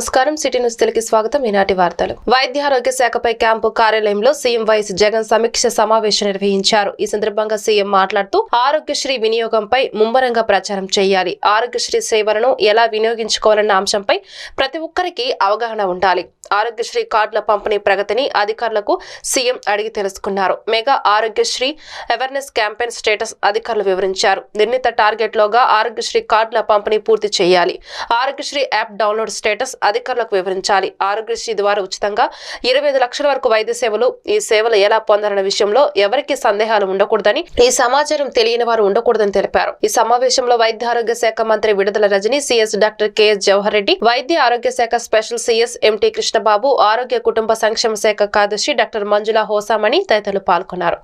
నమస్కారం. City news Telugu స్వాగతం. ఈనాటి వార్తలు. వైద్య ఆరోగ్య శాఖపై క్యాంపు కార్యాలయంలో సీఎం వైఎస్ జగన్ సమీక్ష సమావేశం నిర్వహించారు. ఈ సందర్భంగా సీఎం మాట్లాడుతూ ఆరోగ్యశ్రీ వినియోగంపై ముమ్మరంగా ప్రచారం చేయాలి. ఆరోగ్యశ్రీ సేవలను ఎలా వినియోగించుకోవాలన్న అంశంపై ప్రతి ఒక్కరికి అవగాహన ఉండాలి. ఆరోగ్యశ్రీ కార్డుల పంపిణీ ప్రగతిని అధికారులకు సీఎం అడిగి తెలుసుకున్నారు. Mega Aarogyasri awareness campaign status అధికారులు వివరించారు. నిర్ణీత టార్గెట్ లోగా ఆరోగ్యశ్రీ కార్డుల పంపిణీ పూర్తి చేయాలి. ఆరోగ్యశ్రీ యాప్ డౌన్లోడ్ స్టేటస్ అధికారులకు వివరించాలి. ఆరోగ్యశ్రీ ద్వారా ఉచితంగా ఇరవై ఐదు లక్షల వరకు వైద్య సేవలు ఈ సేవలు ఎలా పొందాలన్న విషయంలో ఎవరికి సందేహాలు ఉండకూడదని ఈ సమాచారం తెలియని వారు ఉండకూడదని తెలిపారు. ఈ సమావేశంలో వైద్య ఆరోగ్య శాఖ మంత్రి Vidadala Rajini CS doctor KS Jawahar Reddy వైద్య ఆరోగ్య శాఖ స్పెషల్ సిఎస్ ఎంటీ చంద్రబాబు ఆరోగ్య కుటుంబ సంక్షేమ శాఖ కార్యదర్శి డాక్టర్ మంజుల హోసామణి తదితరులు పాల్గొన్నారు.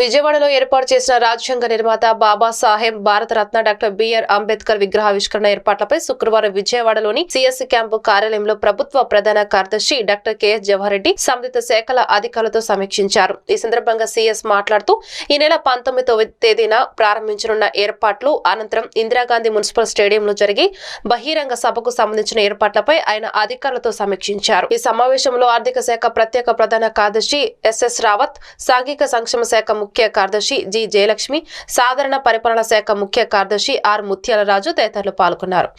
విజయవాడలో ఏర్పాటు చేసిన రాజ్యాంగ నిర్మాత బాబాసాహెబ్ భారతరత్న డాక్టర్ బిఆర్ అంబేద్కర్ విగ్రహావిష్కరణ ఏర్పాట్లపై శుక్రవారం విజయవాడలోని సిఎస్సి క్యాంపు కార్యాలయంలో ప్రభుత్వ ప్రధాన కార్యదర్శి డాక్టర్ కెఎస్ జవహర్ రెడ్డి సంబంధిత శాఖల అధికారులతో సమీక్షించారు. ఈ సందర్భంగా సిఎస్ మాట్లాడుతూ ఈ నెల పంతొమ్మిదవ తేదీన ప్రారంభించనున్న ఏర్పాట్లు అనంతరం ఇందిరాగాంధీ మున్సిపల్ స్టేడియంలో జరిగే బహిరంగ సభకు సంబంధించిన ఏర్పాట్లపై ఆయన అధికారులతో సమీక్షించారు. ఈ ఈ సమావేశంలో ఆర్థిక శాఖ ప్రత్యేక ప్రధాన కార్యదర్శి ఎస్ఎస్ రావత్ సాంఘిక సంక్షేమ శాఖ ముఖ్య కార్యదర్శి జి జయలక్ష్మి సాధారణ పరిపాలన శాఖ ముఖ్య కార్యదర్శి ఆర్ ముత్యాలరాజు తదితరులు పాల్గొన్నారు.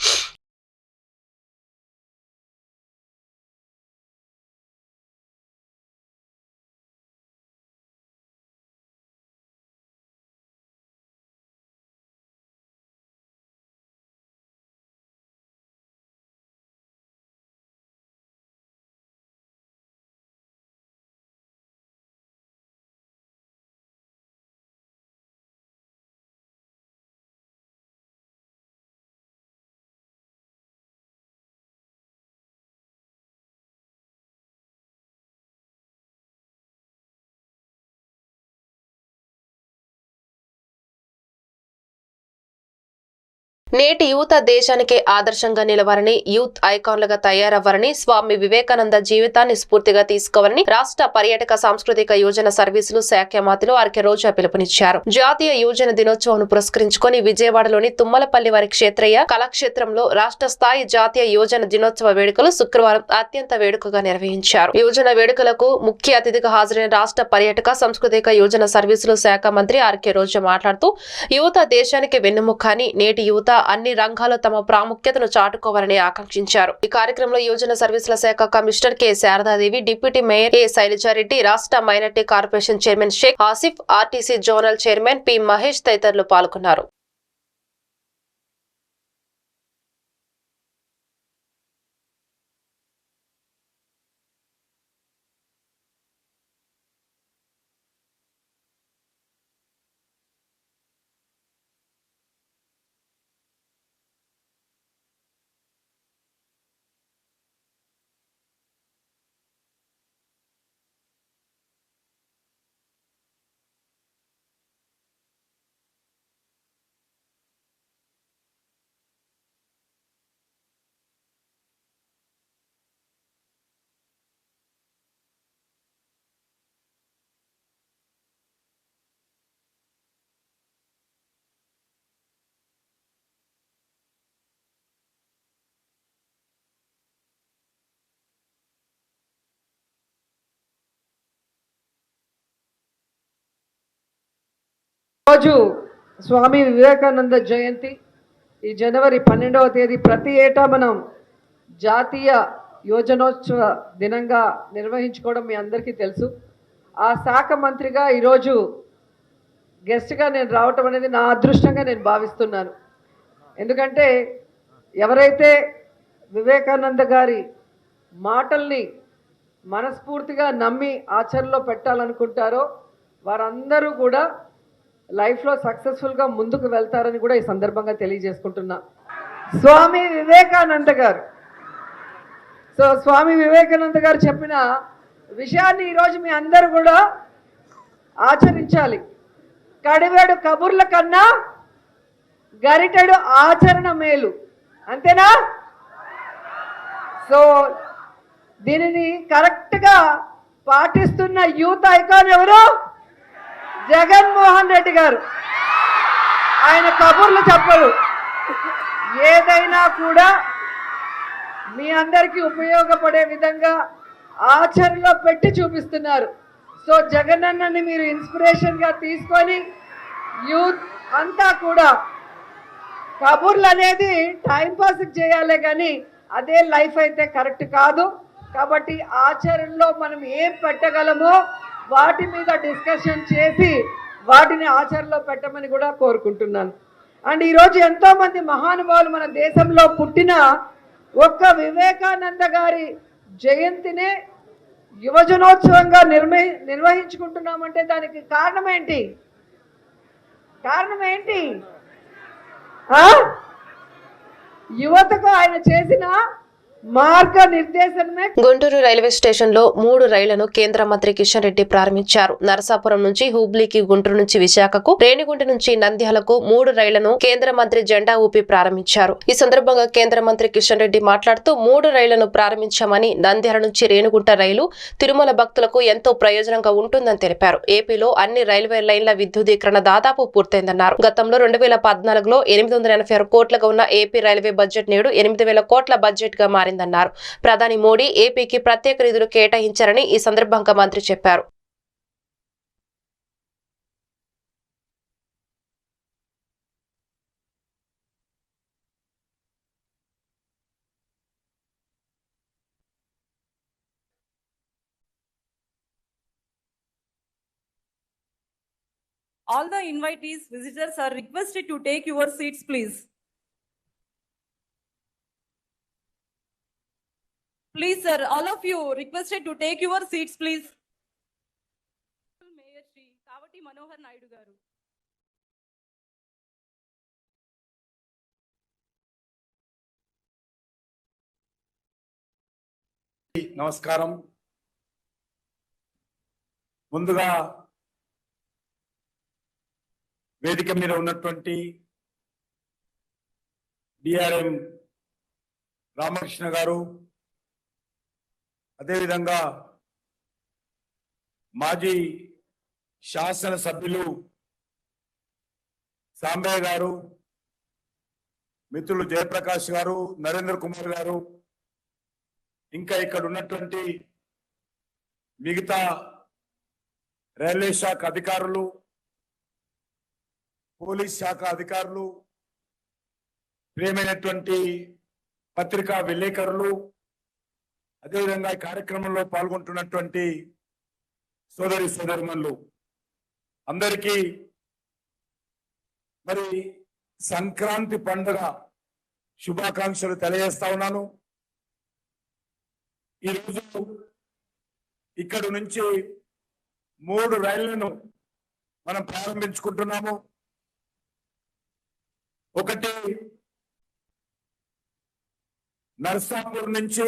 నేటి యువత దేశానికి ఆదర్శంగా నిలవాలని యూత్ ఐకాన్లుగా తయారవ్వాలని స్వామి వివేకానంద జీవితాన్ని స్ఫూర్తిగా తీసుకోవాలని రాష్ట్ర పర్యాటక సాంస్కృతిక యోజన సర్వీసులు శాఖ మంత్రులు ఆర్కే రోజా పిలుపునిచ్చారు. జాతీయ యోజన దినోత్సవం పురస్కరించుకొని విజయవాడలోని తుమ్మలపల్లి వారి క్షేత్రయ్య కళాక్షేత్రంలో రాష్ట్ర స్థాయి జాతీయ యోజన దినోత్సవ వేడుకలు శుక్రవారం అత్యంత వేడుకగా నిర్వహించారు. యోజన వేడుకలకు ముఖ్య అతిథిగా హాజరైన రాష్ట్ర పర్యాటక సాంస్కృతిక యోజన సర్వీసులు శాఖ మంత్రి ఆర్కే రోజా మాట్లాడుతూ యువత దేశానికి వెన్నుముఖ అని నేటి యువత అన్ని రంగాల్లో తమ ప్రాముఖ్యతను చాటుకోవాలని ఆకాంక్షించారు. ఈ కార్యక్రమంలో యువజన సర్వీసుల శాఖ commissioner K. Sharada Devi deputy mayor A Shailaja Reddy రాష్ట్ర minority corporation chairman Sheikh Asif RTC zonal chairman P. Mahesh తదితరులు పాల్గొన్నారు. రోజు స్వామి వివేకానంద జయంతి. ఈ జనవరి పన్నెండవ తేదీ ప్రతి ఏటా మనం జాతీయ యోజనోత్సవ దినంగా నిర్వహించుకోవడం మీ అందరికీ తెలుసు. ఆ శాఖ మంత్రిగా ఈరోజు గెస్ట్గా నేను రావటం అనేది నా అదృష్టంగా నేను భావిస్తున్నాను. ఎందుకంటే ఎవరైతే వివేకానంద గారి మాటల్ని మనస్ఫూర్తిగా నమ్మి ఆచరణలో పెట్టాలనుకుంటారో వారందరూ కూడా లైఫ్లో సక్సెస్ఫుల్గా ముందుకు వెళ్తారని కూడా ఈ సందర్భంగా తెలియజేసుకుంటున్నా. స్వామి వివేకానంద గారు. సో స్వామి వివేకానంద గారు చెప్పిన విషయాన్ని ఈరోజు మీ అందరూ కూడా ఆచరించాలి. కడివేడు కబుర్ల కన్నా గరిటెడు ఆచరణ మేలు. అంతేనా? సో దీనిని కరెక్ట్గా పాటిస్తున్న యూత్ ఐకాన్ ఎవరు? జగన్మోహన్ రెడ్డి గారు. ఆయన కబుర్లు చెప్పరు. ఏదైనా కూడా మీ అందరికీ ఉపయోగపడే విధంగా ఆచరణలో పెట్టి చూపిస్తున్నారు. సో జగనన్నని మీరు ఇన్స్పిరేషన్గా తీసుకొని యూత్ అంతా కూడా కబుర్లు అనేది టైంపాస్ చేయాలి కానీ అదే లైఫ్ అయితే కరెక్ట్ కాదు. కాబట్టి ఆచరణలో మనం ఏం పెట్టగలమో వాటి మీద డిస్కషన్ చేసి వాటిని ఆచరణలో పెట్టమని కూడా కోరుకుంటున్నాను. అండ్ ఈరోజు ఎంతోమంది మహానుభావులు మన దేశంలో పుట్టిన ఒక్క వివేకానంద గారి జయంతినే యువజనోత్సవంగా నిర్మి నిర్వహించుకుంటున్నామంటే దానికి కారణం ఏంటి కారణం ఏంటి యువతకు ఆయన చేసిన మార్గ నిర్దేశనమే గుంటూరు రైల్వే స్టేషన్లో మూడు రైళ్ళను కేంద్ర మంత్రి కిషన్ రెడ్డి ప్రారంభించారు. నరసాపురం నుంచి హుబ్లీకి గుంటూరు నుంచి విశాఖకు రేణిగుంట నుంచి నంద్యాలకు మూడు రైళ్ళను కేంద్ర మంత్రి జెండా ఊపి ప్రారంభించారు. ఈ సందర్భంగా కేంద్ర మంత్రి కిషన్ రెడ్డి మాట్లాడుతూ మూడు రైళ్ళను ప్రారంభించామని నంద్యాల నుంచి రేణిగుంట రైలు తిరుమల భక్తులకు ఎంతో ప్రయోజనంగా ఉంటుందని తెలిపారు. ఏపీలో అన్ని రైల్వే లైన్ల విద్యుదీకరణ దాదాపు పూర్తయిందన్నారు. గతంలో రెండు వేల పద్నాలుగులో ఎనిమిది వందల ఎనభై ఆరు కోట్లుగా ఉన్న ఏపీ రైల్వే బడ్జెట్ నేడు ఎనిమిది వేల కోట్ల బడ్జెట్గా మారింది. మారిందన్నారు ప్రధాని మోడీ ఏపీకి ప్రత్యేక నిధులు కేటాయించారని ఈ సందర్భంగా మంత్రి చెప్పారు All the invitees, visitors are requested to take your seats, please. Please, sir, all of you requested to take your seats, please. Mayor Shri Kavati Manohar Naidu garu. నమస్కారం ముందుగా వేదిక మీద ఉన్నటువంటి డిఆర్ఎం రామకృష్ణ గారు అదేవిధంగా మాజీ శాసన సభ్యులు సాంబయ్య గారు మిత్రులు జయప్రకాష్ గారు నరేంద్ర కుమార్ గారు ఇంకా ఇక్కడ ఉన్నటువంటి మిగతా రైల్వే శాఖ అధికారులు పోలీస్ శాఖ అధికారులు ప్రియమైనటువంటి పత్రికా విలేకరులు అదేవిధంగా ఈ కార్యక్రమంలో పాల్గొంటున్నటువంటి సోదరి సోదరుమన్లు అందరికీ మరి సంక్రాంతి పండుగ శుభాకాంక్షలు తెలియజేస్తా ఉన్నాను. ఈరోజు ఇక్కడ నుంచి మూడు రైళ్ళను మనం ప్రారంభించుకుంటున్నాము. ఒకటి నర్సాపూర్ నుంచి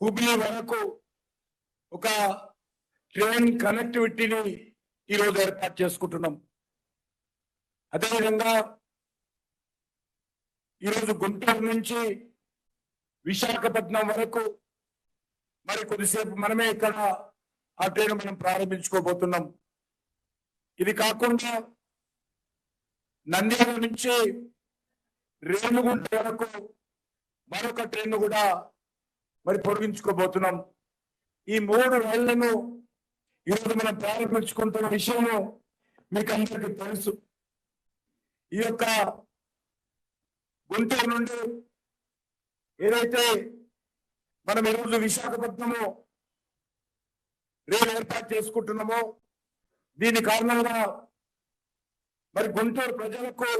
హుబ్లీ వరకు ఒక ట్రైన్ కనెక్టివిటీని ఈరోజు ఏర్పాటు చేసుకుంటున్నాం. అదేవిధంగా ఈరోజు గుంటూరు నుంచి విశాఖపట్నం వరకు మరి కొద్దిసేపు మనమే ఇక్కడ ఆ ట్రైన్ మనం ప్రారంభించుకోబోతున్నాం. ఇది కాకుండా నంద్యాల నుంచి రేణుగుంట వరకు మరొక ట్రైన్ కూడా మరి పొడిగించుకోబోతున్నాం. ఈ మూడు రైళ్ళను ఈరోజు మనం ప్రారంభించుకుంటున్న విషయము మీకు అందరికీ తెలుసు. ఈ యొక్క గుంటూరు నుండి ఏదైతే మనం ఈరోజు విశాఖపట్నము రైలు ఏర్పాటు చేసుకుంటున్నామో దీని కారణంగా మరి గుంటూరు ప్రజలకు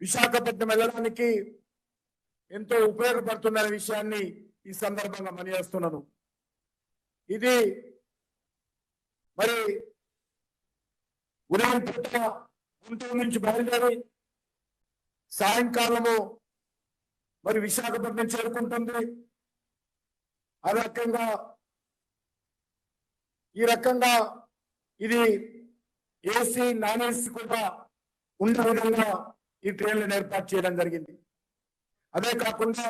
విశాఖపట్నం వెళ్ళడానికి ఎంతో ఉపయోగపడుతున్న విషయాన్ని ఈ సందర్భంగా మనియేస్తున్నాను ఇది మరి ఉదయం పూట గుంటూరు నుంచి బయలుదేరి సాయంకాలము మరి విశాఖపట్నం చేరుకుంటుంది. ఆ రకంగా ఈ రకంగా ఇది ఏసీ నాన్ ఏసీ కూడా ఉండే విధంగా ఈ ట్రైన్లను ఏర్పాటు చేయడం జరిగింది. అదే కాకుండా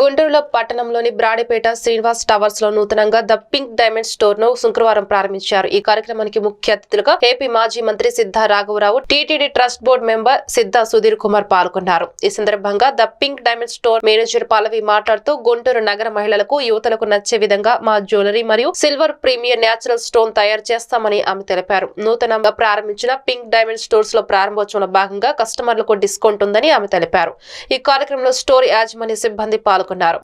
గుంటూరులో పట్టణంలోని బ్రాడిపేట శ్రీనివాస్ టవర్స్లో నూతనంగా ద పింక్ డైమండ్ స్టోర్ను శుక్రవారం ప్రారంభించారు. ఈ కార్యక్రమానికి ముఖ్య అతిథులుగా ఏపీ మాజీ మంత్రి సిద్ధా రాఘవరావు TTD trust board member Siddha Sudhir Kumar పాల్గొన్నారు. ఈ సందర్భంగా the pink diamond store manager Pallavi మాట్లాడుతూ గుంటూరు నగర మహిళలకు యువతలకు నచ్చే విధంగా మా జ్యువెలరీ మరియు సిల్వర్ ప్రీమియర్ న్యాచురల్ స్టోన్ తయారు చేస్తామని ఆమె తెలిపారు. నూతనంగా ప్రారంభించిన పింక్ డైమండ్ స్టోర్స్లో ప్రారంభోత్సవంలో భాగంగా కస్టమర్లకు డిస్కౌంట్ ఉందని ఆమె తెలిపారు. ఈ కార్యక్రమంలో స్టోర్ యాజమాన్య సిబ్బంది పాల్గొన్నారు.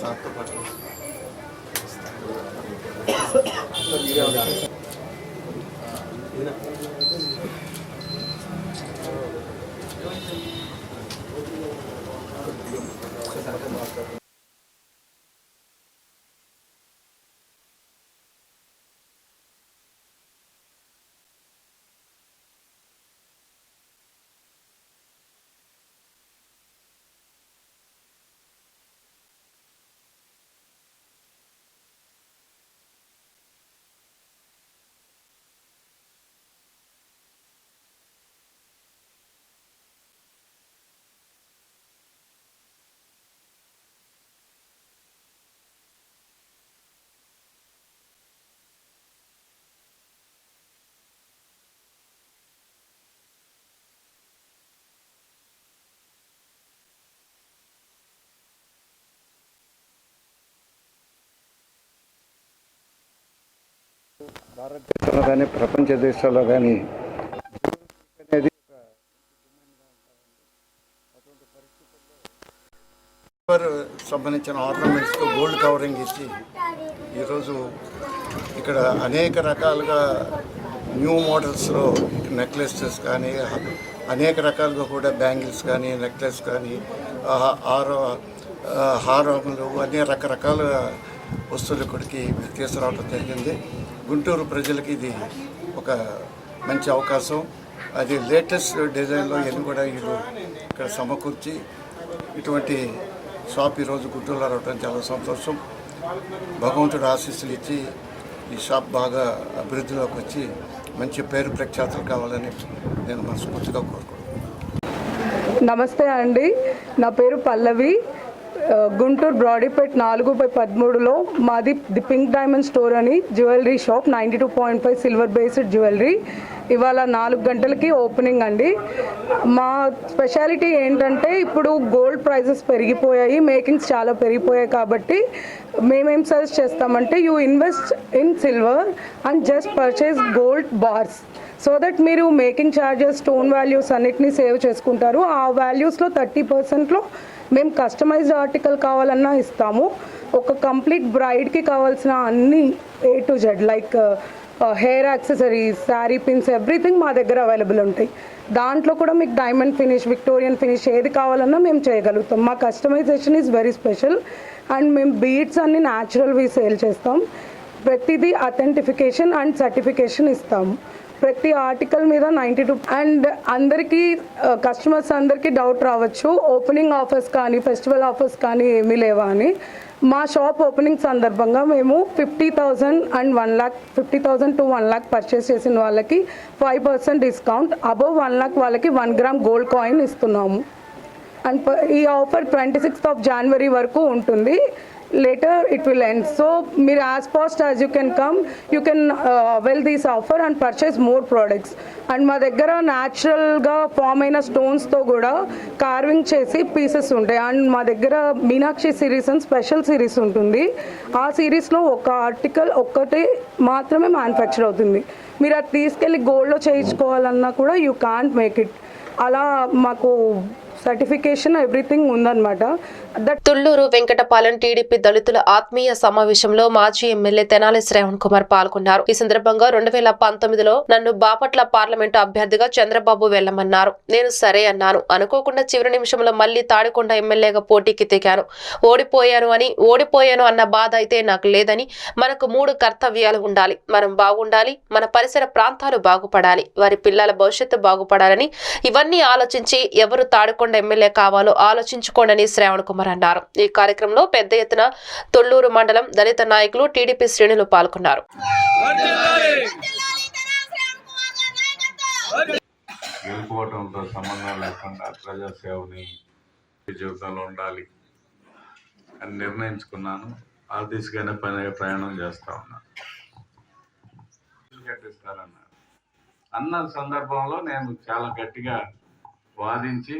Exacto, para eso. భారతదేశంలో కానీ ప్రపంచ దేశాల్లో కానీ అనేది సంబంధించిన ఆర్నమెంట్స్తో గోల్డ్ కవరింగ్ ఇచ్చి ఈరోజు ఇక్కడ అనేక రకాలుగా న్యూ మోడల్స్లో నెక్లెసెస్ కానీ అనేక రకాలుగా కూడా బ్యాంగిల్స్ కానీ నెక్లెస్ కానీ ఆరో హారములు అన్ని రకరకాల వస్తువులు ఇక్కడికి తీసుకురావడం జరిగింది. గుంటూరు ప్రజలకి ఇది ఒక మంచి అవకాశం. అది లేటెస్ట్ డిజైన్లో ఇవన్నీ కూడా వీళ్ళు ఇక్కడ సమకూర్చి ఇటువంటి షాప్ ఈరోజు గుంటూరులో రావడం చాలా సంతోషం. భగవంతుడు ఆశీస్సులు ఇచ్చి ఈ షాప్ బాగా అభివృద్ధిలోకి వచ్చి మంచి పేరు ప్రఖ్యాతులు కావాలని నేను మనస్ఫూర్తిగా కోరుకుంటున్నాను. నమస్తే అండి. నా పేరు పల్లవి. గుంటూరు బ్రాడీపేట్ నాలుగు బై పదమూడులో మాది ది పింక్ డైమండ్ స్టోర్ అని jewellery shop ninety two point five silver based jewellery. ఇవాళ నాలుగు గంటలకి ఓపెనింగ్ అండి. మా స్పెషాలిటీ ఏంటంటే ఇప్పుడు గోల్డ్ ప్రైజెస్ పెరిగిపోయాయి మేకింగ్స్ చాలా పెరిగిపోయాయి కాబట్టి మేమేం సజెస్ట్ చేస్తామంటే you invest in silver and just purchase gold bars. So that మీరు మేకింగ్ ఛార్జెస్ స్టోన్ వాల్యూస్ అన్నిటినీ సేవ్ చేసుకుంటారు. ఆ వాల్యూస్లో థర్టీ పర్సెంట్లో మేము కస్టమైజ్డ్ ఆర్టికల్ కావాలన్నా ఇస్తాము. ఒక కంప్లీట్ బ్రైడ్కి కావాల్సిన అన్ని A to Z like hair accessories sari pins everything మా దగ్గర అవైలబుల్ ఉంటాయి. దాంట్లో కూడా మీకు డైమండ్ ఫినిష్ విక్టోరియన్ ఫినిష్ ఏది కావాలన్నా మేము చేయగలుగుతాం. మా customisation is very special and మేము బీడ్స్ అన్ని న్యాచురల్వి సేల్ చేస్తాం. ప్రతిదీ అథెంటిఫికేషన్ అండ్ సర్టిఫికేషన్ ఇస్తాము ప్రతి ఆర్టికల్ మీద నైంటీ టూ అండ్ అందరికీ కస్టమర్స్ అందరికీ డౌట్ రావచ్చు. ఓపెనింగ్ ఆఫర్స్ కానీ ఫెస్టివల్ ఆఫర్స్ కానీ ఏమీ లేవా అని. మా షాప్ ఓపెనింగ్ సందర్భంగా మేము fifty thousand and one lakh fifty thousand to one lakh purchase చేసిన వాళ్ళకి five percent discount above one lakh వాళ్ళకి వన్ గ్రామ్ గోల్డ్ కాయిన్ ఇస్తున్నాము. అండ్ ఈ offer twenty sixth of January వరకు ఉంటుంది. Later it will end so మీరు as fast as you can come you can avail these offer and purchase more products and మా దగ్గర న్యాచురల్గా form అయిన స్టోన్స్తో కూడా కార్వింగ్ చేసి పీసెస్ ఉంటాయి. అండ్ మా దగ్గర మీనాక్షి సిరీస్ అని స్పెషల్ సిరీస్ ఉంటుంది. ఆ సిరీస్లో ఒక ఆర్టికల్ ఒక్కటే మాత్రమే మ్యానుఫ్యాక్చర్ అవుతుంది. మీరు అది తీసుకెళ్ళి గోల్డ్లో చేయించుకోవాలన్నా కూడా యూ కాంట్ మేక్ ఇట్ అలా మాకు సర్టిఫికేషన్ ఎవ్రీథింగ్ ఉందన్నమాట. తుళ్ళూరు వెంకటపాలెం టీడీపీ దళితుల ఆత్మీయ సమావేశంలో మాజీ ఎమ్మెల్యే తెనాలి శ్రవణ్ కుమార్ పాల్గొన్నారు. ఈ సందర్భంగా రెండు వేల పంతొమ్మిదిలో నన్ను బాపట్ల పార్లమెంటు అభ్యర్థిగా చంద్రబాబు వెళ్ళమన్నారు నేను సరే అన్నాను. అనుకోకుండా చివరి నిమిషంలో మళ్ళీ తాడికొండ ఎమ్మెల్యేగా పోటీకి దిగాను ఓడిపోయాను అని ఓడిపోయాను అన్న బాధ అయితే నాకు లేదని మనకు మూడు కర్తవ్యాలు ఉండాలి. మనం బాగుండాలి మన పరిసర ప్రాంతాలు బాగుపడాలి వారి పిల్లల భవిష్యత్తు బాగుపడాలని ఇవన్నీ ఆలోచించి ఎవరు తాడికొండ ఎమ్మెల్యే కావాలో ఆలోచించుకోండని శ్రావణ్ కుమార్ అన్నారు ఈ కార్యక్రమంలో పెద్ద ఎత్తున తొళ్ళూరు మండలం దళిత నాయకులు టీడీపీ శ్రేణులు పాల్గొన్నారు. గెలుపుకోవటంతో సంబంధం లేకుండా ప్రజాసేవని జీవితంలో ఉండాలి అని నిర్ణయించుకున్నాను. ఆ దిశగానే పని ప్రయాణం చేస్తా ఉన్నాను కట్టిస్తారన్నారు అన్న సందర్భంలో నేను చాలా గట్టిగా వాదించి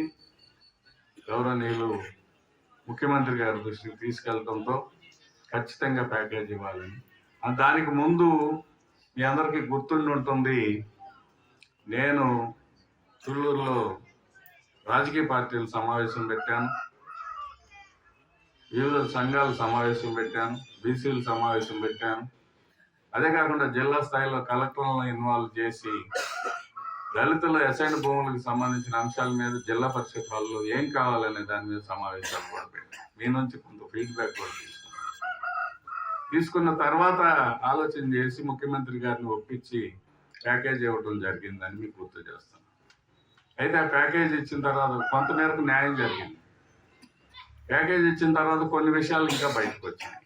గౌరవనీయులు ముఖ్యమంత్రి గారి దృష్టికి తీసుకెళ్ళడంతో ఖచ్చితంగా ప్యాకేజ్ ఇవ్వాలని. దానికి ముందు మీ అందరికీ గుర్తుండి ఉంటుంది నేను తుళ్ళూరులో రాజకీయ పార్టీల సమావేశం పెట్టాను వివిధ సంఘాల సమావేశం పెట్టాను బీసీల సమావేశం పెట్టాను. అదే కాకుండా జిల్లా స్థాయిలో కలెక్టర్లను ఇన్వాల్వ్ చేసి దళితుల ఎసైన్ భూములకు సంబంధించిన అంశాల మీద జిల్లా పరిషత్ వాళ్ళు ఏం కావాలనే దాని మీద సమావేశాలు కూడా పెట్టాను మీ నుంచి కొంత ఫీడ్బ్యాక్ కూడా తీసుకున్నాను తీసుకున్న తర్వాత ఆలోచన చేసి ముఖ్యమంత్రి గారిని ఒప్పించి ప్యాకేజ్ ఇవ్వడం జరిగిందని మీకు గుర్తు చేస్తాను. అయితే ఆ ప్యాకేజ్ ఇచ్చిన తర్వాత కొంతమేరకు న్యాయం జరిగింది. ప్యాకేజ్ ఇచ్చిన తర్వాత కొన్ని విషయాలు ఇంకా బయటకు వచ్చినాయి.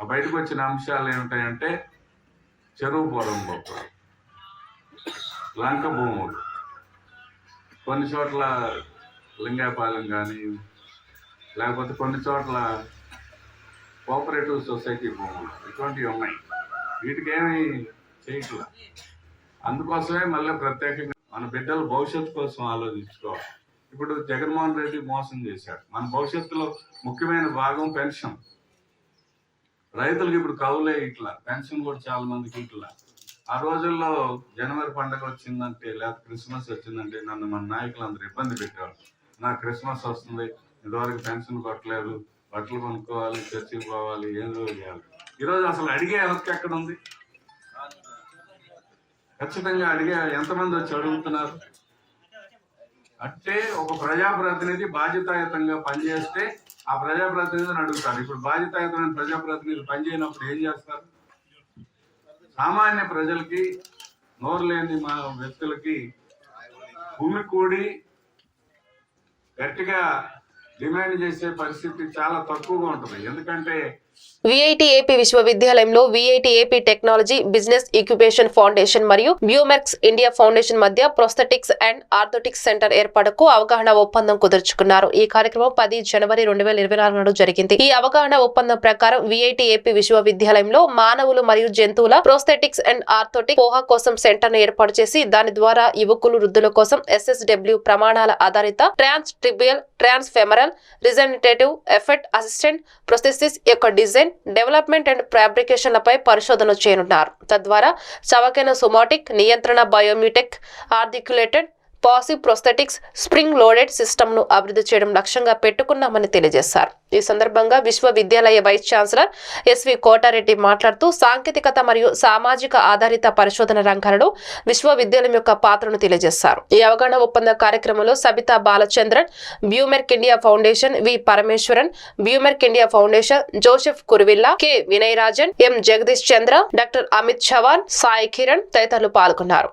ఆ బయటకు వచ్చిన అంశాలు ఏమిటాయంటే చెరువు పొలం గొప్పలు. లంక భూములు. కొన్ని చోట్ల లింగాపాలెం కానీ లేకపోతే కొన్ని చోట్ల కోఆపరేటివ్ సొసైటీ భూములు ఇటువంటివి ఉన్నాయి. వీటికి ఏమి చేయట్లా. అందుకోసమే మళ్ళీ ప్రత్యేకంగా మన బిడ్డల భవిష్యత్తు కోసం ఆలోచించుకోవాలి. ఇప్పుడు జగన్మోహన్ రెడ్డి మోసం చేశాడు. మన భవిష్యత్తులో ముఖ్యమైన భాగం పెన్షన్. రైతులకు ఇప్పుడు కవులే ఇట్లా. పెన్షన్ కూడా చాలా మందికి ఇట్లా. ఆ రోజుల్లో జనవరి పండగ వచ్చిందంటే లేదా క్రిస్మస్ వచ్చిందంటే నన్ను మన నాయకులు అందరూ ఇబ్బంది పెట్టారు నాకు క్రిస్మస్ వస్తుంది ఇదివరకు పెన్షన్ కొట్టలేదు బట్టలు కొనుక్కోవాలి చర్చికి పోవాలి ఏం చేయాలి? ఈరోజు అసలు అడిగే హక్కు ఎక్కడ ఉంది ఖచ్చితంగా అడిగే ఎంతమంది వచ్చి అడుగుతున్నారు? అంటే ఒక ప్రజాప్రతినిధి బాధ్యతాయుతంగా పనిచేస్తే ఆ ప్రజాప్రతినిధిని అడుగుతారు. ఇప్పుడు బాధ్యతాయుతమైన ప్రజాప్రతినిధి పనిచేయనప్పుడు ఏం చేస్తారు? సామాన్య ప్రజలకి నోరు లేని మా వ్యక్తులకి భూమి కూడి గట్టిగా డిమాండ్ చేసే పరిస్థితి చాలా తక్కువగా ఉంటుంది. ఎందుకంటే విఐటి ఏపీ విశ్వవిద్యాలయంలో VIT AP technology business incubation foundation మరియు బ్యూమెర్క్స్ ఇండియా ఫౌండేషన్ మధ్య ప్రొస్థెటిక్స్ అండ్ ఆర్థోటిక్స్ సెంటర్ ఏర్పాటుకు అవగాహన ఒప్పందం కుదుర్చుకున్నారు. ఈ కార్యక్రమం పది జనవరి రెండు వేల ఇరవై నాలుగు నాడు జరిగింది. ఈ అవగాహన ఒప్పందం ప్రకారం విఐటి ఏపీ విశ్వవిద్యాలయంలో మానవులు మరియు జంతువుల ప్రోస్థెటిక్స్ అండ్ ఆర్థోటిక్ పోహా కోసం సెంటర్ను ఏర్పాటు చేసి దాని ద్వారా యువకులు వృద్ధుల కోసం ఎస్ఎస్డబ్ల్యూ ప్రమాణాల ఆధారిత transtibial transfemoral regenerative effect assistant prosthesis యొక్క డిజైన్ డెవలప్మెంట్ అండ్ ఫ్యాబ్రికేషన్లపై పరిశోధన చేయనున్నారు. తద్వారా చవకైన సుమాటిక్ నియంత్రణ బయోమ్యూటెక్ articulated passive prosthetics spring loaded సిస్టమ్ను అభివృద్ధి చేయడం లక్ష్యంగా పెట్టుకున్నామని తెలియజేశారు. ఈ సందర్భంగా విశ్వవిద్యాలయ వైస్ ఛాన్సలర్ ఎస్వి కోటారెడ్డి మాట్లాడుతూ సాంకేతికత మరియు సామాజిక ఆధారిత పరిశోధన రంగాలలో విశ్వవిద్యాలయం యొక్క పాత్రను తెలియజేశారు. ఈ అవగాహన ఒప్పంద కార్యక్రమంలో సబితా బాలచంద్రన్ బ్యూమెర్క్ India foundation V Parameswaran బ్యూమెర్క్ India foundation Joseph Kuruvilla K Vinay Rajan M Jagadish Chandra doctor Amit Chavan Sai Kiran తదితరులు పాల్గొన్నారు.